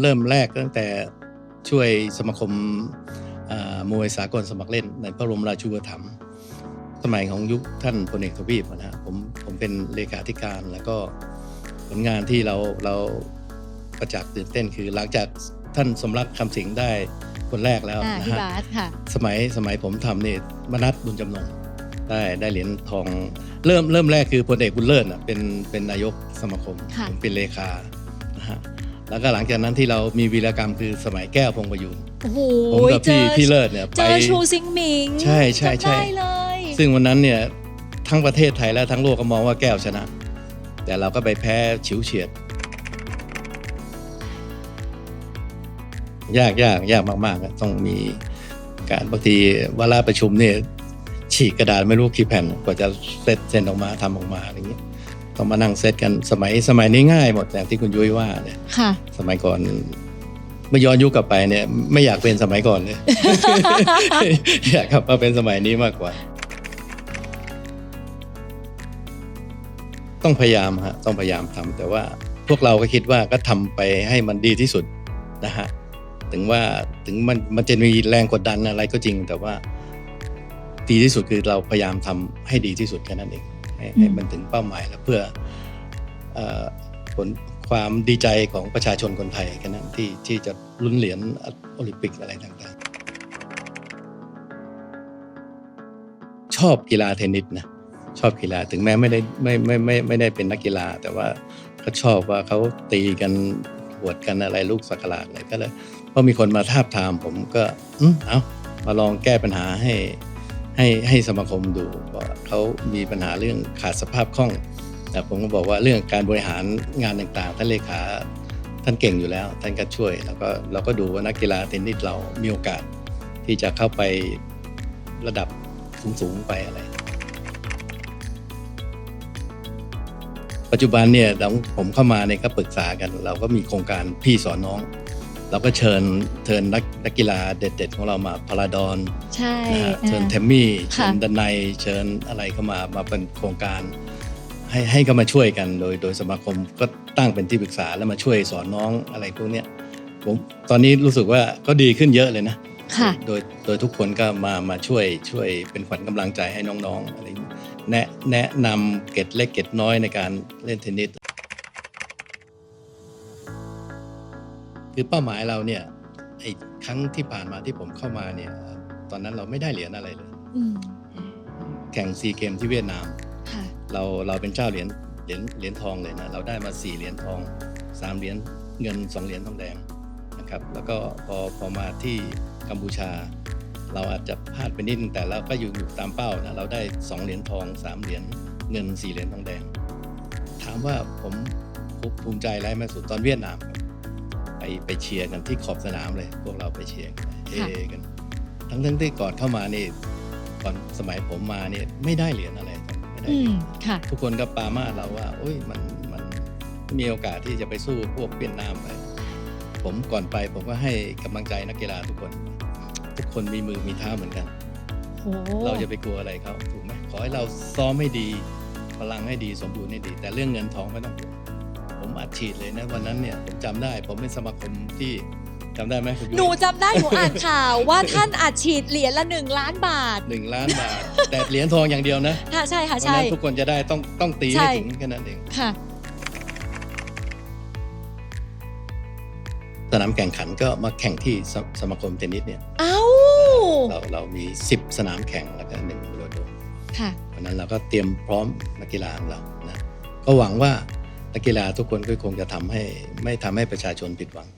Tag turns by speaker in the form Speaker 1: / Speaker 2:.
Speaker 1: เริ่มแรกตั้งแต่ช่วยสมาคมอ่ามวยสากลสมัครเล่น ในพระบรมราชูปถัมภ์สมัยของยุคท่านพลเอกทวีปนะฮะผมผมเป็นเลขาธิการแล้วก็ผลงานที่เราเราประจักษ์ตื่นเต้นคือ หลังจากท่านสมรักคำสิงห์ได้คนแรกแล้ว
Speaker 2: อ่า
Speaker 1: นะ
Speaker 2: พี่
Speaker 1: ฮะ
Speaker 2: บาสค่ะ
Speaker 1: สมัยสมัยผมทำนี่มนัดบุญจำนงได้ได้เหรียญทอง เริ่มเริ่มแรกคือพลเอกบุญเลิศน่ะเป็นเป็นนายกสมาคม
Speaker 2: ค่ะ
Speaker 1: ผมเป็นเลขานะฮะ แล้วก็หลังจากนั้นที่เรามีวีรกรรมคือสมัยแก้วพงประยูน
Speaker 2: โอ้โห
Speaker 1: ผมกับ
Speaker 2: เจ
Speaker 1: พี่
Speaker 2: อ
Speaker 1: พี่เลิศเนี่ย
Speaker 2: เจ
Speaker 1: ไป
Speaker 2: อชูซิงหมิง
Speaker 1: ใช่ใช่ใช่
Speaker 2: จำได้เลย
Speaker 1: ซึ่งวันนั้นเนี่ยทั้งประเทศไทยและทั้งโลกก็มองว่าแก้วชนะ แต่เราก็ไปแพ้ฉิวเฉียด ยากยากยากมากๆอะต้องมีการบางทีเวลาประชุมเนี่ยฉีกกระดาษไม่รู้กี่แผ่นกว่าจะเซตเซ็นออกมาทำออกมาอะไรอย่างเงี้ย ต้องมานั่งเซตกันสมัยสมัยนี้ง่ายหมดอย่างที่คุณยุ้ยว่าเนี่ย
Speaker 2: ค่ะ
Speaker 1: สมัยก่อนเมื่อย้อนยุคกลับไปเนี่ยไม่อยากเป็นสมัยก่อนเลย อยากกลับมาเป็นสมัยนี้มากกว่า ต้องพยายามฮะต้องพยายามทำแต่ว่าพวกเราก็คิดว่าก็ทำไปให้มันดีที่สุดนะฮะถึงว่าถึงมันมันจะมีแรงกดดันอะไรก็จริง แต่ว่าดีที่สุดคือเราพยายามทำให้ดีที่สุดแค่นั้นเอง ให้ให้มันถึงเป้าหมายแล้วเพื่อเอ่อผลความดีใจของประชาชนคนไทยแค่นั้นที่ที่จะลุ้นเหรียญโอลิมปิกอะไรต่างๆ ชอบกีฬาเทนนิสนะชอบกีฬาถึงแม้ไม่ได้ไม่ไม่ไม่ไม่ได้เป็นนักกีฬา แต่ว่าก็ชอบว่าเขาตีกันหวดกันอะไรลูกสักหลาดอะไรก็เลยพอมีคนมาทาบทามผมก็ อืมเอามาลองแก้ปัญหาให้ ให้ให้สมาคมดูว่าเขามีปัญหาเรื่องขาดสภาพคล่องแต่ผมก็บอกว่าเรื่องการบริหารงานต่างๆท่านเลขาท่านเก่งอยู่แล้ว ท่านก็ช่วย แล้วก็เราก็ดูว่านักกีฬาเทนนิสเรามีโอกาสที่จะเข้าไประดับสูงๆไปอะไร ปัจจุบันเนี่ยเราผมเข้ามาเนี่ยก็ปรึกษากัน เราก็มีโครงการพี่สอนน้อง เราก็เชิญเชิญนักนักกีฬาเด็ด ๆ ของเรามาพาราดอน
Speaker 2: ใช่
Speaker 1: นะฮะ
Speaker 2: อ่า
Speaker 1: เชิญเทมมี่เชิ
Speaker 2: ค่ะ
Speaker 1: ญดันไนเชิญอะไรเข้ามามาเป็นโครงการ ให้ให้เขามาช่วยกันโดยโดยสมาคมก็ตั้งเป็นที่ปรึกษาแล้วมาช่วยสอนน้องอะไรพวกเนี้ยผมตอนนี้รู้สึกว่าก็ดีขึ้นเยอะเลยนะ
Speaker 2: ค่ะ
Speaker 1: โดยโดยทุกคนก็มามาช่วยช่วยเป็นขวัญกำลังใจให้น้องๆอะไรอย่างเงี้ยแนะแนะนำเกร็ดเล็กเกร็ดน้อยในการเล่นเทนนิส คือเป้าหมายเราเนี่ยไอ้ครั้งที่ผ่านมาที่ผมเข้ามาเนี่ยตอนนั้นเราไม่ได้เหรียญอะไรเลย
Speaker 2: อืม
Speaker 1: แข่งซีเกมที่เวียดนาม
Speaker 2: ค่ะ
Speaker 1: เราเราเป็นเจ้าเหรียญเหรียญเหรียญทองเลยนะเราได้มาสี่เหรียญทองสามเหรียญเงินสองเหรียญทองแดงนะครับแล้วก็พอพอมาที่กัมพูชา เราอาจจะพลาดไปนิดนึงแต่เราก็อยู่อยู่ตามเป้านะเราได้สองเหรียญทองสามเหรียญเงินสี่เหรียญทองแดง ถามว่าผมภูมิใจอะไรมากสุดตอนเวียดนามครับ ไปไปเชียร์กันที่ขอบสนามเลย พวกเราไปเชียร์กันเฮ
Speaker 2: ค่ะ
Speaker 1: กัน ทั้งทั้งที่ก่อนเข้ามานี่ก่อนสมัยผมมาเนี่ยไม่ได้เหรียญอะไรไม่ได้
Speaker 2: อื
Speaker 1: เหรีย
Speaker 2: ม
Speaker 1: ญ
Speaker 2: ค่ะ
Speaker 1: ทุกคนก็ปรามาสเราว่าโอ้ยมันมันมีโอกาสที่จะไปสู้พวกเวียดนามไป ผมก่อนไปผมก็ให้กำลังใจนักกีฬาทุกคน ทุกคนมีมือมีเท้าเหมือนกัน
Speaker 2: โห
Speaker 1: เราจะไปกลัวอะไรเขาถูกไหมขอให้เราซ้อมให้ดีพลังให้ดีสมบูรณ์ให้ดี แต่เรื่องเงินทองไม่ต้องห่วงผม อัดฉีดเลยนะวันนั้นเนี่ยผมจำได้ผมเป็นสมาคมที่จำได้ไหมคุณยุ้ย
Speaker 2: หนูจำได้หนูอ่านข่าวว่าท่านอัดฉีดเหรียญละหนึ่งล้านบาท
Speaker 1: หนึ่งล้านบาท แต่เหรียญทองอย่างเดียวนะ
Speaker 2: ค่ะใช่ค่ะ
Speaker 1: เพราะฉะ
Speaker 2: ใช่
Speaker 1: นั้นทุกคนจะได้ต้องต้องตี
Speaker 2: ใช่
Speaker 1: ให้ถึงแค่นั้นเอง
Speaker 2: ค่ะ
Speaker 1: สนามแข่งขันก็มาแข่งที่สสมาคมเทนนิสเนี่ย
Speaker 2: เอ้า
Speaker 1: เราเรามี 10 สนามแข่งแล้วก็หนึ่งโรดโดม
Speaker 2: ค่ะ
Speaker 1: เพราะฉะนั้นเราก็เตรียมพร้อมนักกีฬาของเรานะก็หวังว่า นักกีฬาทุกคนก็คงจะทำให้ไม่ทำให้ประชาชนผิดหวัง